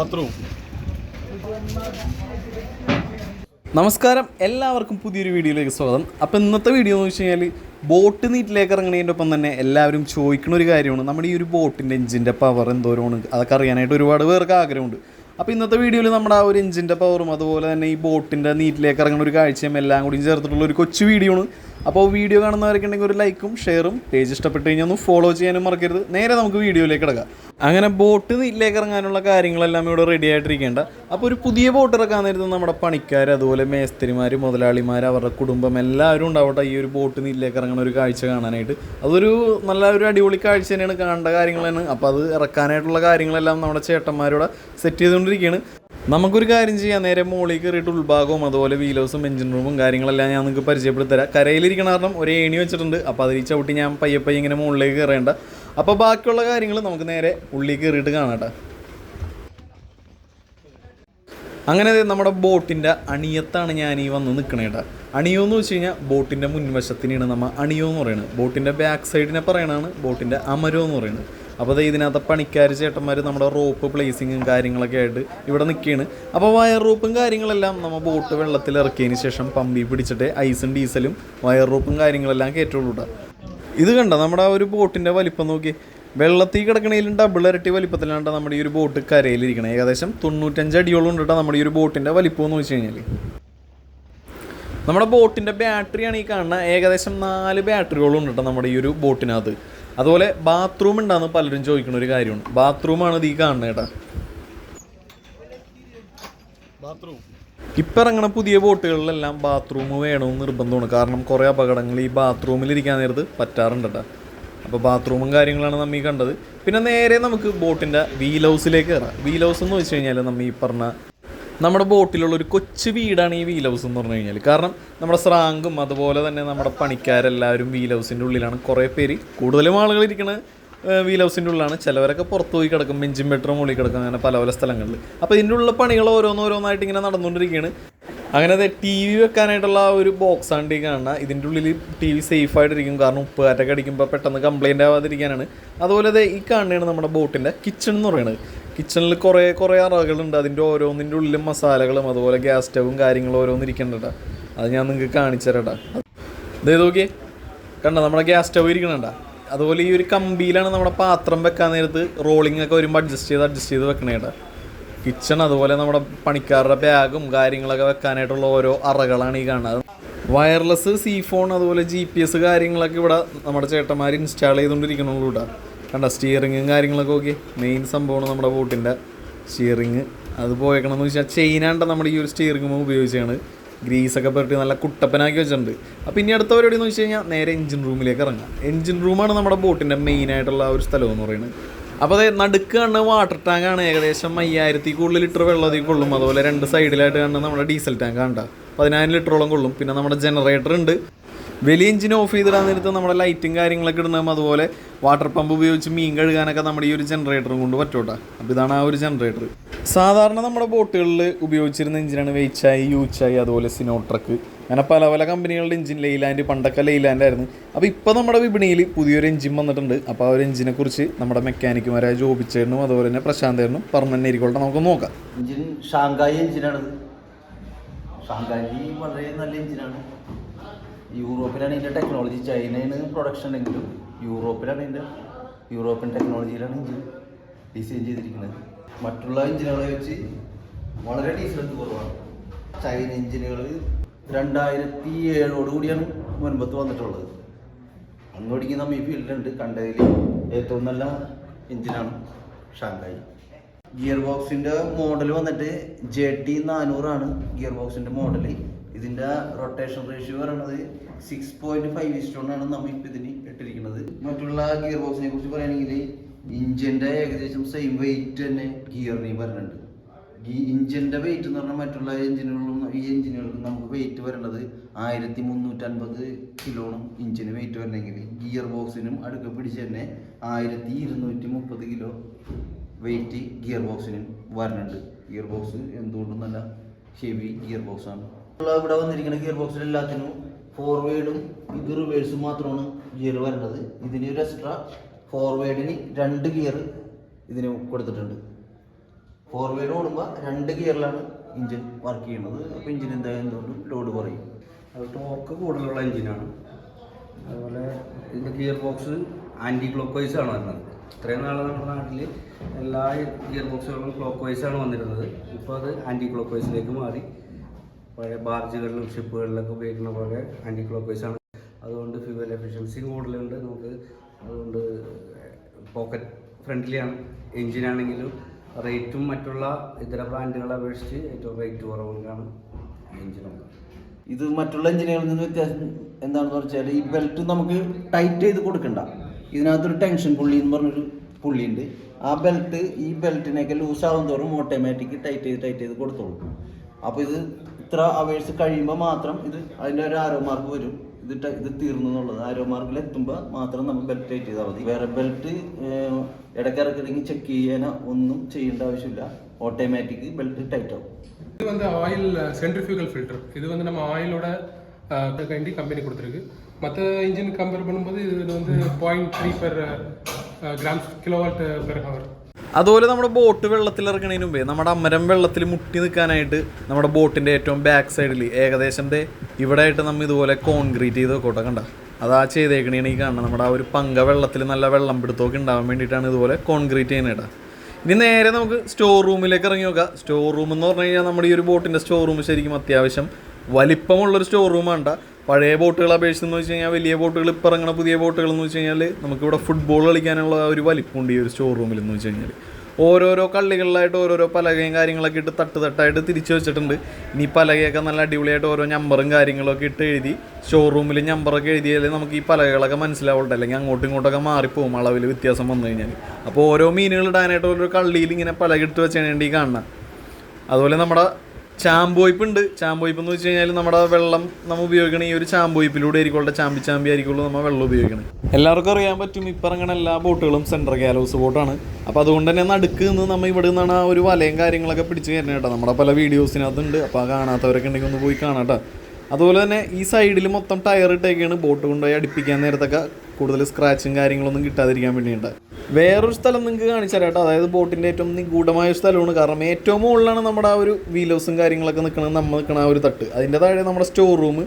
Bathroom നമസ്കാരം. എല്ലാവർക്കും പുതിയൊരു വീഡിയോയിലേക്ക് സ്വാഗതം. അപ്പോൾ ഇന്നത്തെ വീഡിയോ എന്ന് വെച്ച് കഴിഞ്ഞാൽ ബോട്ട് നീറ്റിലേക്ക് ഇറങ്ങുന്നതിന്റെ ഒപ്പം തന്നെ എല്ലാവരും ചോദിക്കുന്ന ഒരു കാര്യമാണ്. നമ്മുടെ ഈ ഒരു ബോട്ടിന്റെ എഞ്ചിന്റെ പവർ എന്തോരമാണ്? അതൊക്കെ അറിയാനായിട്ട് ഒരുപാട് പേർക്ക് ആഗ്രഹമുണ്ട്. അപ്പോൾ ഇന്നത്തെ വീഡിയോയിൽ നമ്മുടെ ആ ഒരു എഞ്ചിന്റെ പവറും അതുപോലെ തന്നെ ഈ ബോട്ടിന്റെ നീറ്റിലേക്ക് ഇറങ്ങുന്ന ഒരു കാഴ്ചയും എല്ലാം കൂടി ചേർത്തിട്ടുള്ള ഒരു കൊച്ചു വീഡിയോ ആണ്. അപ്പോൾ വീഡിയോ കാണുന്നവരൊക്കെ ഉണ്ടെങ്കിൽ ഒരു ലൈക്കും ഷെയറും പേജ് ഇഷ്ടപ്പെട്ട് കഴിഞ്ഞാൽ ഒന്ന് ഫോളോ ചെയ്യാനും മറക്കരുത്. നേരെ നമുക്ക് വീഡിയോയിലേക്ക് കിടക്കാം. അങ്ങനെ ബോട്ട് നീറ്റിലേക്ക് ഇറങ്ങാനുള്ള കാര്യങ്ങളെല്ലാം ഇവിടെ റെഡി ആയിട്ടിരിക്കേണ്ട. അപ്പോൾ ഒരു പുതിയ ബോട്ട് ഇറക്കാൻ നേരത്ത് നമ്മുടെ പണിക്കാർ അതുപോലെ മേസ്ത്രിമാർ മുതലാളിമാർ അവരുടെ കുടുംബം എല്ലാവരും ഉണ്ടാവട്ടെ ഈ ഒരു ബോട്ട് നീറ്റിലേക്ക് ഇറങ്ങുന്ന ഒരു കാഴ്ച കാണാനായിട്ട്. അതൊരു നല്ല ഒരു അടിപൊളി കാഴ്ച തന്നെയാണ് കാണേണ്ട കാര്യങ്ങളാണ് അപ്പോൾ അത് ഇറക്കാനായിട്ടുള്ള കാര്യങ്ങളെല്ലാം നമ്മുടെ ചേട്ടന്മാരോട് സെറ്റ് ചെയ്തുകൊണ്ടിരിക്കുകയാണ്. നമുക്കൊരു കാര്യം ചെയ്യാം. നേരെ മുകളിൽ കയറിയിട്ട് ഉൾഭാഗവും അതുപോലെ വീലോസും എഞ്ചിൻ റൂമും കാര്യങ്ങളെല്ലാം ഞാൻ നിങ്ങൾക്ക് പരിചയപ്പെടുത്തരാം കരയിലിരിക്കണ കാരണം ഒരു ഏണി വെച്ചിട്ടുണ്ട്. അപ്പോൾ അതിൽ ചവിട്ടി ഞാൻ പയ്യെ പയ്യെ ഇങ്ങനെ മുകളിലേക്ക് കയറേണ്ട. അപ്പോൾ ബാക്കിയുള്ള കാര്യങ്ങൾ നമുക്ക് നേരെ ഉള്ളിൽ കയറിയിട്ട് കാണാട്ടെ അങ്ങനെ നമ്മുടെ ബോട്ടിന്റെ അണിയത്താണ് ഞാൻ ഈ വന്ന് നിൽക്കണേട്ടാ അണിയോ എന്ന് വെച്ച് കഴിഞ്ഞാൽ ബോട്ടിന്റെ മുൻവശത്തിനാണ് നമ്മൾ അണിയോ എന്ന് പറയുന്നത് ബോട്ടിന്റെ ബാക്ക് സൈഡിനെ പറയണതാണ് ബോട്ടിന്റെ അമരോ എന്ന് പറയുന്നത് അപ്പോൾ അത് ഇതിനകത്ത് പണിക്കാർ ചേട്ടന്മാർ നമ്മുടെ റോപ്പ് പ്ലേസിങ്ങും കാര്യങ്ങളൊക്കെ ആയിട്ട് ഇവിടെ നിൽക്കുകയാണ് അപ്പോൾ വയർ റോപ്പും കാര്യങ്ങളെല്ലാം നമ്മൾ ബോട്ട് വെള്ളത്തിൽ ഇറക്കിയതിന് ശേഷം പമ്പി പിടിച്ചിട്ട് ഐസും ഡീസലും വയർ റോപ്പും കാര്യങ്ങളെല്ലാം കയറ്റുള്ളൂ ഇത് കണ്ട? നമ്മുടെ ഒരു ബോട്ടിന്റെ വലിപ്പം നോക്കി വെള്ളത്തിൽ കിടക്കണേലും ഡബിൾ ഇരട്ടി വലിപ്പത്തിലാണ് നമ്മുടെ ഈ ഒരു ബോട്ട് കരയിലിരിക്കണം. ഏകദേശം തൊണ്ണൂറ്റഞ്ച് അടിയോളം ഉണ്ട് കേട്ടോ നമ്മുടെ ഈ ഒരു ബോട്ടിന്റെ വലിപ്പം എന്ന് വെച്ച് കഴിഞ്ഞാൽ നമ്മുടെ ബോട്ടിന്റെ ബാറ്ററിയാണ് ഈ കാണുന്നത് ഏകദേശം നാല് ബാറ്ററികളും ഉണ്ട് കേട്ടോ നമ്മുടെ ഈ ഒരു ബോട്ടിനകത്ത് അതുപോലെ ബാത്റൂം ഉണ്ടാന്ന് പലരും ചോദിക്കുന്ന ഒരു കാര്യമാണ്. ബാത്റൂമാണ് ഇത് ഈ കാണുന്നത് കേട്ടോ. ബാത്റൂം ഇപ്പം ഇറങ്ങണ പുതിയ ബോട്ടുകളിലെല്ലാം ബാത്റൂം വേണമെന്ന് നിർബന്ധമാണ്. കാരണം കുറേ അപകടങ്ങൾ ഈ ബാത്റൂമിൽ ഇരിക്കാൻ നേരത്ത് പറ്റാറുണ്ട് കേട്ടോ. അപ്പോൾ ബാത്റൂമും കാര്യങ്ങളാണ് നമ്മൾ ഈ കണ്ടത്. പിന്നെ നേരെ നമുക്ക് ബോട്ടിന്റെ വീൽ ഹൗസിലേക്ക് കയറാം വീൽ ഹൗസ് എന്ന് വെച്ച് കഴിഞ്ഞാൽ നമ്മൾ ഈ പറഞ്ഞ നമ്മുടെ ബോട്ടിലുള്ള ഒരു കൊച്ചു വീടാണ് ഈ വീൽ ഹൗസ് എന്ന് പറഞ്ഞു കഴിഞ്ഞാൽ കാരണം നമ്മുടെ സ്രാങ്കും അതുപോലെ തന്നെ നമ്മുടെ പണിക്കാരെല്ലാവരും വീൽ ഹൗസിന്റെ ഉള്ളിലാണ് കുറേ പേര്. കൂടുതലും ആളുകൾ ഇരിക്കുന്നത് വീൽ ഹൗസിന്റെ ഉള്ളിലാണ്. ചിലവരൊക്കെ പുറത്ത് പോയി കിടക്കും ബെഞ്ചും ബെഡ്റൂം മുകളിൽ കിടക്കും അങ്ങനെ പല പല സ്ഥലങ്ങളിൽ അപ്പോൾ ഇതിന്റെ ഉള്ള പണികൾ ഓരോന്നോരോന്നായിട്ട് ഇങ്ങനെ നടന്നുകൊണ്ടിരിക്കുകയാണ് അങ്ങനെ അതെ ടി വി വെക്കാനായിട്ടുള്ള ഒരു ബോക്സ് ആണ് ഈ കാണുന്നത് ഇതിന്റെ ഉള്ളിൽ ടി വി സേഫ് ആയിട്ടിരിക്കും. കാരണം ഉപ്പ് കാറ്റൊക്കെ അടിക്കുമ്പോൾ പെട്ടെന്ന് കംപ്ലൈന്റ് ആവാതിരിക്കാനാണ്. അതുപോലെ അതെ ഈ കാണുന്നതാണ് നമ്മുടെ ബോട്ടിന്റെ കിച്ചൺ എന്ന് പറയുന്നത് കിച്ചണിൽ കുറേ കുറേ അറകളുണ്ട്. അതിന്റെ ഓരോന്നിന്റെ ഉള്ളിലും മസാലകളും അതുപോലെ ഗ്യാസ് സ്റ്റവും കാര്യങ്ങളും ഓരോന്നും ഇരിക്കുന്നുണ്ട് അത് ഞാൻ നിങ്ങൾക്ക് കാണിച്ചു അതെ നോക്കിയേ. കണ്ട? നമ്മുടെ ഗ്യാസ് സ്റ്റവ് ഇരിക്കണണ്ട അതുപോലെ ഈ ഒരു കമ്പിയിലാണ് നമ്മുടെ പാത്രം വെക്കാൻ നേരത്ത് റോളിംഗ് ഒക്കെ വരുമ്പോൾ അഡ്ജസ്റ്റ് ചെയ്ത് അഡ്ജസ്റ്റ് ചെയ്ത് വെക്കണേ കേട്ടോ കിച്ചൺ അതുപോലെ നമ്മുടെ പണിക്കാരുടെ ബാഗും കാര്യങ്ങളൊക്കെ വെക്കാനായിട്ടുള്ള ഓരോ അറകളാണ് ഈ കാണുന്നത്. വയർലെസ് സി ഫോൺ അതുപോലെ ജി പി എസ് കാര്യങ്ങളൊക്കെ ഇവിടെ നമ്മുടെ ചേട്ടന്മാർ ഇൻസ്റ്റാൾ ചെയ്തുകൊണ്ടിരിക്കണുള്ളൂ കേട്ടോ. കണ്ട സ്റ്റിയറിങ്ങും കാര്യങ്ങളൊക്കെ ഓക്കെ മെയിൻ സംഭവമാണ് നമ്മുടെ ബോട്ടിന്റെ സ്റ്റിയറിങ് അത് പോയേക്കണമെന്ന് വെച്ചാൽ ചെയിനാണ്ട നമ്മുടെ ഈ ഒരു സ്റ്റിയറിങ് ഉപയോഗിച്ചാണ് ഗ്രീസൊക്കെ പുരട്ടി നല്ല കുട്ടപ്പനാക്കി വെച്ചിട്ടുണ്ട്. അപ്പോൾ ഇനി അടുത്ത പരിപാടി എന്ന് വെച്ച് കഴിഞ്ഞാൽ നേരെ എഞ്ചിൻ റൂമിലേക്ക് ഇറങ്ങാം. എഞ്ചിൻ റൂമാണ് നമ്മുടെ ബോട്ടിന്റെ മെയിനായിട്ടുള്ള ഒരു സ്ഥലം എന്ന് പറയുന്നത്. അപ്പോൾ അതെ നടുക്ക് കാണുന്ന വാട്ടർ ടാങ്ക് ആണ് ഏകദേശം അയ്യായിരത്തി കൂടുതൽ ലിറ്റർ വെള്ളത്തിൽ കൊള്ളും. അതുപോലെ രണ്ട് സൈഡിലായിട്ട് കാണുന്ന നമ്മുടെ ഡീസൽ ടാങ്ക് കണ്ട പതിനായിരം ലിറ്ററോളം കൊള്ളും. പിന്നെ നമ്മുടെ ജനറേറ്റർ ഉണ്ട്. വലിയ എഞ്ചിൻ ഓഫ് ചെയ്തിടാൻ നേരത്ത് നമ്മുടെ ലൈറ്റും കാര്യങ്ങളൊക്കെ ഇടുന്നതും അതുപോലെ വാട്ടർ പമ്പ് ഉപയോഗിച്ച് മീൻ കഴുകാനൊക്കെ നമ്മുടെ ഈ ഒരു ജനറേറ്ററും കൊണ്ട് പറ്റോട്ടെ. അപ്പോൾ ഇതാണ് ആ ഒരു ജനറേറ്റർ സാധാരണ നമ്മുടെ ബോട്ടുകളിൽ ഉപയോഗിച്ചിരുന്ന എഞ്ചിനാണ് വെയ്ച്ചായി യൂച്ചായി അതുപോലെ സിനോ ട്രക്ക് അങ്ങനെ പല പല കമ്പനികളുടെ എഞ്ചിൻ ലെയ്ലാൻഡ് പണ്ടൊക്കെ ലെയ്ലാൻഡ് ആയിരുന്നു. അപ്പോൾ ഇപ്പോൾ നമ്മുടെ വിപണിയിൽ പുതിയൊരു എഞ്ചിൻ വന്നിട്ടുണ്ട്. അപ്പോൾ ആ ഒരു എഞ്ചിനെ കുറിച്ച് നമ്മുടെ മെക്കാനിക്കുമാരായ ജോബിച്ചേട്ടനും അതുപോലെ തന്നെ പ്രശാന്തേട്ടനും പറഞ്ഞു ഇരിക്കോട്ടെ നമുക്ക് നോക്കാം. എഞ്ചിൻ ഷാങ്കായി എഞ്ചിനാണ് ഷാങ്കായി വളരെ നല്ല എഞ്ചിനാണ് യൂറോപ്പിലാണ് ഇതിന്റെ ടെക്നോളജി ചൈനയാണ് പ്രൊഡക്ഷൻ ഉണ്ടെങ്കിലും യൂറോപ്പിലാണ് ഇതിന്റെ യൂറോപ്യൻ ടെക്നോളജിയിലാണ് എഞ്ചിൻ ഡിസൈൻ ചെയ്തിരിക്കുന്നത്. മറ്റുള്ള എഞ്ചിനുകളെ വെച്ച് വളരെ ഡീസലത്ത് കുറവാണ്. ചൈന എഞ്ചിനുകൾ രണ്ടായിരത്തി ഏഴോട് കൂടിയാണ് മുൻപത്ത് വന്നിട്ടുള്ളത്. അങ്ങോട്ടേക്ക് നമ്മൾ ഈ ഫീൽഡിലുണ്ട് കണ്ടതിൽ ഏറ്റവും നല്ല എഞ്ചിനാണ് ഷാങ്കായി. ഗിയർ ബോക്സിന്റെ മോഡൽ വന്നിട്ട് ജെ ടി നാനൂറാണ് ഗിയർ ബോക്സിന്റെ മോഡൽ ഇതിന്റെ റൊട്ടേഷൻ റേഷ്യോ പറയുന്നത് സിക്സ് പോയിന്റ് ഫൈവ് ഇസ്റ്റോണാണ് നമ്മൾ ഇപ്പോൾ ഇതിന് ഇട്ടിരിക്കുന്നത്. മറ്റുള്ള ഗിയർ ബോക്സിനെ കുറിച്ച് പറയുകയാണെങ്കിൽ ഇഞ്ചിന്റെ ഏകദേശം സെയിം വെയിറ്റ് തന്നെ ഗിയറിനെയും വരുന്നുണ്ട് ഈ ഇഞ്ചിന്റെ വെയിറ്റ് എന്ന് പറഞ്ഞാൽ മറ്റുള്ള എഞ്ചിനുകളും ഈ എഞ്ചിനുകൾക്കും നമുക്ക് വെയിറ്റ് വരേണ്ടത് ആയിരത്തി മുന്നൂറ്റൻപത് കിലോണം ഇഞ്ചിന് വെയിറ്റ് വരണമെങ്കിൽ ഗിയർ ബോക്സിനും അടുക്ക പിടിച്ച് തന്നെ ആയിരത്തി ഇരുന്നൂറ്റി മുപ്പത് കിലോ വെയിറ്റ് ഗിയർ ബോക്സിനും വരുന്നുണ്ട് ഗിയർ ബോക്സ് എന്തുകൊണ്ടും നല്ല ഹെവി ഗിയർ ബോക്സാണ് ഇവിടെ വന്നിരിക്കുന്ന ഗിയർ ബോക്സിൽ എല്ലാത്തിനും ഫോർവേഡും ഇത് റിവേഴ്സും മാത്രമാണ് ഗിയർ വരേണ്ടത്. ഇതിന് ഒരു എക്സ്ട്രാ ഫോർവേഡിന് രണ്ട് ഗിയർ ഇതിന് കൊടുത്തിട്ടുണ്ട്. ഫോർവേഡ് ഓടുമ്പോൾ രണ്ട് ഗിയറിലാണ് ഇഞ്ചിൻ വർക്ക് ചെയ്യുന്നത്. അപ്പോൾ ഇഞ്ചിൻ എന്തായാലും എന്തുകൊണ്ടും ലോഡ് കുറയും. അത് ടോക്ക് കൂടുതലുള്ള എഞ്ചിനാണ് അതുപോലെ ഇതിന്റെ gear box anticlockwise ആണ് വരുന്നത്. ഇത്രയും നാൾ നമ്മുടെ നാട്ടിൽ എല്ലാ ഗിയർ ബോക്സുകളും ക്ലോക്ക് വൈസ് ആണ് വന്നിരുന്നത്. ഇപ്പോൾ അത് ആന്റി ക്ലോക്ക് വൈസിലേക്ക് മാറി. പഴയ ബാർജുകളിലും ഷിപ്പുകളിലൊക്കെ ഉപയോഗിക്കുന്ന പോലെ ആന്റി ക്ലോക്ക് ആണ്. അതുകൊണ്ട് ഫ്യൂവൽ എഫിഷ്യൻസി കൂടുതലുണ്ട് നമുക്ക്. അതുകൊണ്ട് പോക്കറ്റ് ഫ്രണ്ട്ലിയാണ് എഞ്ചിനാണെങ്കിലും റേറ്റും മറ്റുള്ള ഇതര ബ്രാൻഡുകളെ അപേക്ഷിച്ച് ഏറ്റവും റേറ്റ് കുറവുകൊണ്ടാണ് എഞ്ചിനുള്ളത് ഇത് മറ്റുള്ള എഞ്ചിനുകളിൽ നിന്ന് വ്യത്യാസം എന്താണെന്ന് വെച്ചാൽ ഈ ബെൽറ്റ് നമുക്ക് ടൈറ്റ് ചെയ്ത് കൊടുക്കണ്ട. ഇതിനകത്തൊരു ടെൻഷൻ പുള്ളി എന്ന് പറഞ്ഞൊരു പുള്ളിയുണ്ട് ആ ബെൽറ്റ് ഈ ബെൽറ്റിനൊക്കെ ലൂസ് ആവും തോറും ഓട്ടോമാറ്റിക് ടൈറ്റ് ചെയ്ത് ടൈറ്റ് ചെയ്ത് കൊടുത്തോളൂ. അപ്പോൾ ഇത് ഇത്ര അവേഴ്സ് കഴിയുമ്പോൾ മാത്രം ഇത് അതിൻ്റെ ഒരു ആരോ മാർക്ക് വരും ഇത് ട- ഇത് തീർന്നു എന്നുള്ളത് ആരോ മാർക്കിൽ എത്തുമ്പോൾ മാത്രം നമ്മൾ ബെൽറ്റ് ടൈറ്റ് ചെയ്താൽ മതി വേറെ ബെൽറ്റ് ഇടയ്ക്കിറക്കിടയ്ക്ക് ചെക്ക് ചെയ്യാനോ ഒന്നും ചെയ്യേണ്ട ആവശ്യമില്ല ഓട്ടോമാറ്റിക് ബെൽറ്റ് ടൈറ്റ് ആവും இது வந்து ஆயில் சென்ட்ரிஃபியூகல் ஃபில்டர் இது வந்து நம்ம ஆயிலோட வேண்டி கம்பெனி கொடுத்துருக்கு மற்ற இன்ஜின் கம்பேர் பண்ணும்போது இது வந்து point three per grams kilowatt per hour അതുപോലെ നമ്മുടെ ബോട്ട് വെള്ളത്തിൽ ഇറങ്ങുന്നതിന് മുമ്പേ നമ്മുടെ അമരം വെള്ളത്തിൽ മുട്ടി നിൽക്കാനായിട്ട് നമ്മുടെ ബോട്ടിന്റെ ഏറ്റവും ബാക്ക് സൈഡിൽ ഏകദേശം ദേ ഇവിടെ ആയിട്ട് നമ്മൾ ഇതുപോലെ കോൺക്രീറ്റ് ചെയ്ത് വെക്കോട്ടെ കണ്ട? അതാ ചെയ്തേക്കണേണ് ഈ കാണണം നമ്മുടെ ആ ഒരു പങ്ക വെള്ളത്തിൽ നല്ല വെള്ളം പിടുത്തമൊക്കെ ഉണ്ടാവാൻ വേണ്ടിയിട്ടാണ് ഇതുപോലെ കോൺക്രീറ്റ് ചെയ്യുന്നത് ഇനി നേരെ നമുക്ക് സ്റ്റോർ റൂമിലേക്ക് ഇറങ്ങി നോക്കാം. സ്റ്റോർ റൂം എന്ന് പറഞ്ഞു കഴിഞ്ഞാൽ നമ്മുടെ ഈ ഒരു ബോട്ടിന്റെ സ്റ്റോർ റൂം ശരിക്കും അത്യാവശ്യം വലിപ്പമുള്ളൊരു സ്റ്റോർ റൂം വേണ്ട പഴയ ബോട്ടുകൾ അപേക്ഷിച്ചെന്ന് വെച്ച് കഴിഞ്ഞാൽ വലിയ ബോട്ടുകൾ ഇപ്പോൾ ഇറങ്ങുന്ന പുതിയ ബോട്ടുകൾ എന്ന് വെച്ച് കഴിഞ്ഞാൽ നമുക്കിവിടെ ഫുട്ബോൾ കളിക്കാനുള്ള ഒരു വലിപ്പമുണ്ട് ഈ ഒരു സ്റ്റോർ റൂമിൽ എന്ന് വെച്ച് കഴിഞ്ഞാൽ ഓരോരോ കള്ളികളിലായിട്ട് ഓരോരോ പലകയും കാര്യങ്ങളൊക്കെ ഇട്ട് തട്ട് തട്ടായിട്ട് തിരിച്ചു വെച്ചിട്ടുണ്ട്. ഇനി പലകയൊക്കെ നല്ല അടിപൊളിയായിട്ട് ഓരോ നമ്പറും കാര്യങ്ങളൊക്കെ ഇട്ട് എഴുതി ഷോറൂമിൽ റൂമിൽ നമ്പറൊക്കെ എഴുതിയാൽ നമുക്ക് ഈ പലകകളൊക്കെ മനസ്സിലാവട്ടെ. അല്ലെങ്കിൽ അങ്ങോട്ടും ഇങ്ങോട്ടൊക്കെ മാറിപ്പോകും അളവിൽ വ്യത്യാസം വന്നു കഴിഞ്ഞാൽ അപ്പോൾ ഓരോ മീനുകൾ ഇടാനായിട്ട് ഓരോ കള്ളിയിൽ ഇങ്ങനെ പലക ഇട്ട് വെച്ചാണ് ഈ കാണുന്നത് അതുപോലെ നമ്മുടെ ചാമ്പോയിപ്പ് ഉണ്ട് ചാമ്പോയിപ്പ് എന്ന് വെച്ച് കഴിഞ്ഞാൽ നമ്മുടെ വെള്ളം നമ്മൾ ഉപയോഗിക്കണ ഈ ഒരു ചാമ്പോയ്പ്പിലൂടെ ആയിരിക്കും ചാമ്പി ചാമ്പി ആയിരിക്കുള്ളൂ നമ്മൾ വെള്ളം ഉപയോഗിക്കണം. എല്ലാവർക്കും അറിയാൻ പറ്റും ഇപ്പം ഇറങ്ങണ എല്ലാ ബോട്ടുകളും സെൻട്രൽ ഗാലോസ് ബോട്ടാണ്. അപ്പോൾ അതുകൊണ്ട് തന്നെ നടുക്ക് നിന്ന് നമ്മൾ ഇവിടെ നിന്നാണ് ആ ഒരു വലയും കാര്യങ്ങളൊക്കെ പിടിച്ച് കയറണം കേട്ടോ. നമ്മുടെ പല വീഡിയോസിനകത്തുണ്ട്. അപ്പോൾ ആ കാണാത്തവരൊക്കെ ഉണ്ടെങ്കിൽ ഒന്ന് പോയി കാണാം കേട്ടോ. അതുപോലെ തന്നെ ഈ സൈഡിൽ മൊത്തം ടയർ ഇട്ടേക്കാണ് ബോട്ട് കൊണ്ടുപോയി അടുപ്പിക്കാൻ നേരത്തൊക്കെ കൂടുതൽ സ്ക്രാച്ചും കാര്യങ്ങളൊന്നും കിട്ടാതിരിക്കാൻ വേണ്ടിയുണ്ട് വേറൊരു സ്ഥലം നിങ്ങൾക്ക് കാണിച്ചു കേട്ടോ. അതായത് ബോട്ടിന്റെ ഏറ്റവും നിഗൂഢമായ സ്ഥലമാണ്. കാരണം ഏറ്റവും മുകളിലാണ് നമ്മുടെ ആ ഒരു വീലോസും കാര്യങ്ങളൊക്കെ നിൽക്കുന്നത് നമ്മൾ നിൽക്കുന്ന ആ ഒരു തട്ട്. അതിന്റെ താഴെ നമ്മുടെ സ്റ്റോർ റൂം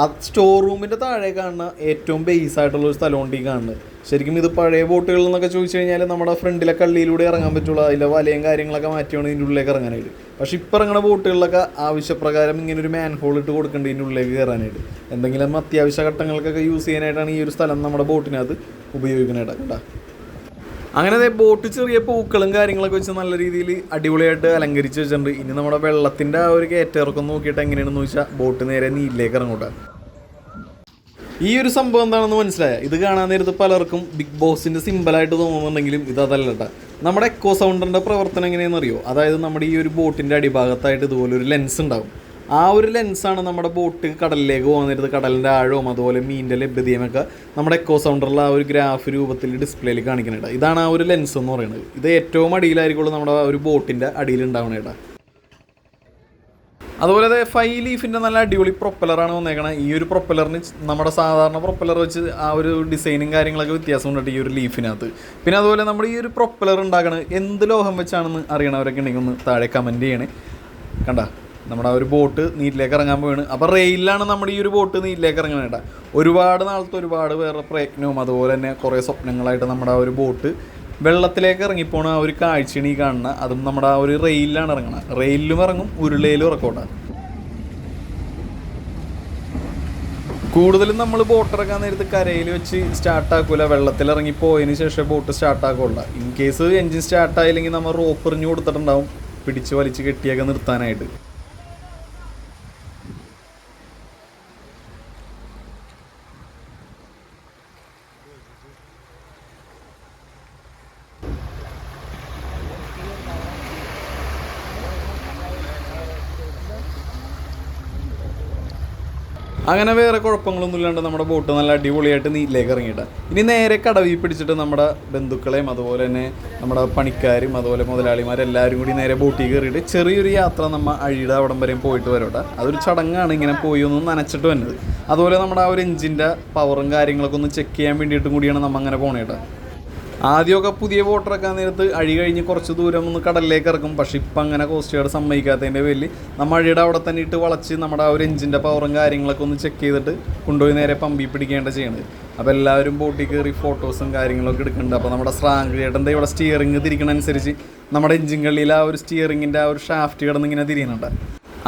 ആ സ്റ്റോർ റൂമിന്റെ താഴെ കാണുന്ന ഏറ്റവും ബേസ് ആയിട്ടുള്ള ഒരു സ്ഥലമുണ്ട് ഈ കാണുന്നത്. ശരിക്കും ഇത് പഴയ ബോട്ടുകളിൽ നിന്നൊക്കെ ചോദിച്ചു കഴിഞ്ഞാൽ നമ്മുടെ ഫ്രണ്ടിലെ കള്ളിയിലൂടെ ഇറങ്ങാൻ പറ്റുള്ളൂ. അതിലെ വലയും കാര്യങ്ങളൊക്കെ മാറ്റിയാണ് ഇതിന്റെ ഉള്ളിലേക്ക് ഇറങ്ങാനായിട്ട്. പക്ഷേ ഇപ്പം ഇറങ്ങുന്ന ബോട്ടുകളിലൊക്കെ ആവശ്യപ്രകാരം ഇങ്ങനെ ഒരു മാൻ ഹോൾ ഇട്ട് കൊടുക്കേണ്ട ഇതിന്റെ ഉള്ളിലേക്ക് കയറാനായിട്ട്. എന്തെങ്കിലും അത്യാവശ്യ ഘട്ടങ്ങൾക്കൊക്കെ യൂസ് ചെയ്യാനായിട്ടാണ് ഈ ഒരു സ്ഥലം നമ്മുടെ ബോട്ടിനകത്ത് ഉപയോഗിക്കാനായിട്ട് കേട്ടോ. അങ്ങനെ അതേ ബോട്ട് ചെറിയ പൂക്കളും കാര്യങ്ങളൊക്കെ വെച്ച് നല്ല രീതിയിൽ അടിപൊളിയായിട്ട് അലങ്കരിച്ച് വെച്ചിട്ടുണ്ട്. ഇനി നമ്മുടെ വെള്ളത്തിന്റെ ആ ഒരു കയറ്റിറക്കം നോക്കിയിട്ട് എങ്ങനെയാണെന്ന് വെച്ചാൽ ബോട്ട് നേരെ നീലിലേക്ക് ഇറങ്ങൂട്ടാ. ഈ ഒരു സംഭവം എന്താണെന്ന് മനസ്സിലായ? ഇത് കാണാൻ നേരത്ത് പലർക്കും ബിഗ് ബോസിന്റെ സിമ്പിളായിട്ട് തോന്നുന്നുണ്ടെങ്കിലും ഇത് അതല്ല നമ്മുടെ എക്കോ സൗണ്ടറിന്റെ പ്രവർത്തനം എങ്ങനെയാണെന്ന് അറിയോ? അതായത് നമ്മുടെ ഈ ഒരു ബോട്ടിന്റെ അടിഭാഗത്തായിട്ട് ഇതുപോലെ ഒരു ലെൻസ് ഉണ്ടാകും ആ ഒരു ലെൻസാണ് നമ്മുടെ ബോട്ട് കടലിലേക്ക് പോകാൻ നേരത്ത് കടലിന്റെ ആഴവും അതുപോലെ മീനിന്റെ ലഭ്യതയും ഒക്കെ നമ്മുടെ എക്കോ സൗണ്ടറിൽ ആ ഒരു ഗ്രാഫ് രൂപത്തിൽ ഡിസ്പ്ലേയിൽ കാണിക്കുന്നുണ്ട്. ഇതാണ് ആ ഒരു ലെൻസ് എന്ന് പറയുന്നത്. ഇത് ഏറ്റവും അടിയിലായിരിക്കുള്ളൂ നമ്മുടെ ആ ഒരു ബോട്ടിന്റെ അടിയിൽ ഉണ്ടാവണേട്ടാ. അതുപോലെ തന്നെ ഫൈവ് ലീഫിന്റെ നല്ല അടിപൊളി പ്രൊപ്പലറാണ് വന്നേക്കണത് ഈ ഒരു പ്രൊപ്പലറിന് നമ്മുടെ സാധാരണ പ്രൊപ്പലർ വെച്ച് ആ ഒരു ഡിസൈനും കാര്യങ്ങളൊക്കെ വ്യത്യാസം ഉണ്ട് ഈ ഒരു ലീഫിനകത്ത് പിന്നെ അതുപോലെ നമ്മൾ ഈ ഒരു പ്രൊപ്പലർ ഉണ്ടാക്കണത് എന്ത് ലോഹം വെച്ചാണെന്ന് അറിയണവരൊക്കെ ഉണ്ടെങ്കിൽ ഒന്ന് താഴെ കമന്റ് ചെയ്യണേ. കണ്ട? നമ്മുടെ ആ ഒരു ബോട്ട് നീറ്റിലേക്ക് ഇറങ്ങാൻ പോവാണ്. അപ്പോൾ റെയിലാണ് നമ്മുടെ ഈ ഒരു ബോട്ട് നീറ്റിലേക്ക് ഇറങ്ങണം കേട്ടോ. ഒരുപാട് നാളത്തെ ഒരുപാട് വേറെ പ്രയത്നവും അതുപോലെ തന്നെ കുറേ സ്വപ്നങ്ങളായിട്ട് നമ്മുടെ ആ ഒരു ബോട്ട് വെള്ളത്തിലേക്ക് ഇറങ്ങിപ്പോണ ആ ഒരു കാഴ്ചയാണ് ഈ കാണുന്ന. അതും നമ്മുടെ ആ ഒരു റെയിലിലാണ് ഇറങ്ങുന്നത് റെയിലിലും ഇറങ്ങും ഉരുളയിലും ഇറക്കോട്ടെ കൂടുതലും നമ്മൾ ബോട്ട് ഇറക്കാൻ നേരത്ത് കരയിൽ വെച്ച് സ്റ്റാർട്ട് ആക്കൂല. വെള്ളത്തിൽ ഇറങ്ങി പോയതിന് ശേഷം ബോട്ട് സ്റ്റാർട്ട് ആക്കുള്ള. ഇൻ കേസ് എഞ്ചിൻ സ്റ്റാർട്ട് ആയില്ലെങ്കിൽ നമ്മൾ റോപ്പ് എറിഞ്ഞു കൊടുത്തിട്ടുണ്ടാവും. പിടിച്ച് വലിച്ച് കെട്ടിയൊക്കെ നിർത്താനായിട്ട്. അങ്ങനെ വേറെ കുഴപ്പങ്ങളൊന്നും ഇല്ലാണ്ട് നമ്മുടെ ബോട്ട് നല്ല അടിപൊളിയായിട്ട് നീറ്റിലേക്ക് ഇറങ്ങിയിട്ട്. ഇനി നേരെ കടവിൽ പിടിച്ചിട്ട് നമ്മുടെ ബന്ധുക്കളെയും അതുപോലെ തന്നെ നമ്മുടെ പണിക്കാരും അതുപോലെ മുതലാളിമാരെല്ലാവരും കൂടി നേരെ ബോട്ടിൽ കയറിയിട്ട് ചെറിയൊരു യാത്ര നമ്മൾ അഴിയുടെ അവിടം വരെയും പോയിട്ട് വരോട്ടെ. അതൊരു ചടങ്ങാണ് ഇങ്ങനെ പോയി ഒന്ന് നനച്ചിട്ട് വന്നത്. അതുപോലെ നമ്മുടെ ആ ഒരു എഞ്ചിന്റെ പവറും കാര്യങ്ങളൊക്കെ ഒന്ന് ചെക്ക് ചെയ്യാൻ വേണ്ടിയിട്ടും കൂടിയാണ് നമ്മൾ അങ്ങനെ പോണേട്ടാ. ആദ്യമൊക്കെ പുതിയ ബോട്ട് ഇറക്കാൻ നേരത്ത് അഴി കഴിഞ്ഞ് കുറച്ച് ദൂരം ഒന്ന് കടലിലേക്ക് ഇറക്കും. പക്ഷെ ഇപ്പം അങ്ങനെ കോസ്റ്റ് ഗാർഡ് സമ്മതിക്കാത്തതിന്റെ പേരിൽ നമ്മൾ അഴിയുടെ അവിടെ തന്നെ ഇട്ട് വളച്ച് നമ്മുടെ ആ ഒരു എഞ്ചിന്റെ പവറും കാര്യങ്ങളൊക്കെ ഒന്ന് ചെക്ക് ചെയ്തിട്ട് കൊണ്ടുപോയി നേരെ പമ്പി പിടിക്കേണ്ട ചെയ്യണത് അപ്പോൾ എല്ലാവരും ബോട്ടിൽ കയറി ഫോട്ടോസും കാര്യങ്ങളൊക്കെ എടുക്കുന്നുണ്ട്. അപ്പോൾ നമ്മുടെ സ്രാങ്ക് ചേട്ടന്റെ ഇവിടെ സ്റ്റിയറിംഗ് തിരിക്കണ അനുസരിച്ച് നമ്മുടെ എഞ്ചിൻ കള്ളിയിൽ ആ ഒരു സ്റ്റിയറിങ്ങിന്റെ ആ ഒരു ഷാഫ്റ്റ് കിടന്ന് ഇങ്ങനെ തിരിയുന്നുണ്ട്.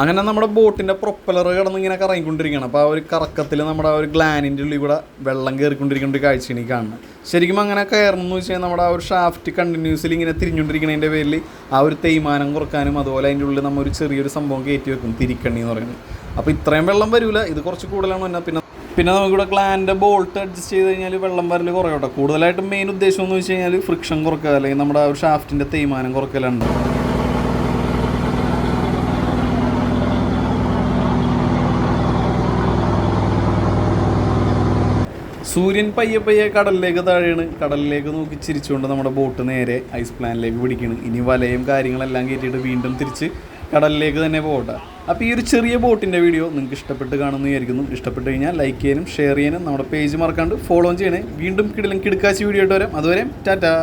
അങ്ങനെ നമ്മുടെ ബോട്ടിന്റെ പ്രൊപ്പലർ കിടന്ന് ഇങ്ങനെ കറങ്ങിക്കൊണ്ടിരിക്കുകയാണ്. അപ്പോൾ ആ ഒരു കറക്കത്തിൽ നമ്മുടെ ആ ഒരു ഗ്ലാനിന്റെ ഉള്ളിൽ കൂടെ വെള്ളം കയറിക്കൊണ്ടിരിക്കുന്ന ഒരു കാഴ്ചയാണ് കാണുന്നത്. ശരിക്കും അങ്ങനെ കയറണം എന്ന് വെച്ച് കഴിഞ്ഞാൽ നമ്മുടെ ആ ഒരു ഷാഫ്റ്റ് കണ്ടിന്യൂസ്ലി ഇങ്ങനെ തിരിഞ്ഞുകൊണ്ടിരിക്കുന്നതിന്റെ പേരിൽ ആ ഒരു തേയ്മാനം കുറക്കാനും അതുപോലെ അതിന്റെ ഉള്ളിൽ നമ്മൾ ഒരു ചെറിയൊരു സംഭവം കയറ്റി വെക്കും. തിരിക്കണ്ണി എന്ന് പറയുന്നത്. അപ്പോൾ ഇത്രയും വെള്ളം വരില്ല ഇത് കുറച്ച് കൂടുതലാണ് എന്നാൽ പിന്നെ പിന്നെ നമുക്കിവിടെ ഗ്ലാന്റെ ബോൾട്ട് അഡ്ജസ്റ്റ് ചെയ്ത് കഴിഞ്ഞാൽ വെള്ളം വരൽ കുറയോട്ടെ കൂടുതലായിട്ടും മെയിൻ ഉദ്ദേശം എന്ന് വെച്ച് കഴിഞ്ഞാൽ ഫ്രിക്ഷൻ കുറക്കുക അല്ലെങ്കിൽ നമ്മുടെ ആ ഒരു ഷാഫ്റ്റിന്റെ തേയ്മാനം കുറക്കലുണ്ട് സൂര്യൻ പയ്യെ പയ്യെ കടലിലേക്ക് താഴെയാണ്. കടലിലേക്ക് നോക്കി ചിരിച്ചുകൊണ്ട് നമ്മുടെ ബോട്ട് നേരെ ഐസ് പ്ലാനിലേക്ക് പിടിക്കണം ഇനി വലയും കാര്യങ്ങളെല്ലാം കയറ്റിയിട്ട് വീണ്ടും തിരിച്ച് കടലിലേക്ക് തന്നെ പോകട്ടെ. അപ്പോൾ ഈ ഒരു ചെറിയ ബോട്ടിന്റെ വീഡിയോ നിങ്ങൾക്ക് ഇഷ്ടപ്പെട്ട് കാണുമെന്ന് വിചാരിക്കുന്നു. ഇഷ്ടപ്പെട്ട് കഴിഞ്ഞാൽ ലൈക്ക് ചെയ്യാനും ഷെയർ ചെയ്യാനും നമ്മുടെ പേജ് മറക്കാണ്ട് ഫോളോ ചെയ്യണേ. വീണ്ടും കിടലും കിടക്കാശി വീഡിയോ ആയിട്ട് വരാം. അതുവരെ ടാറ്റാ.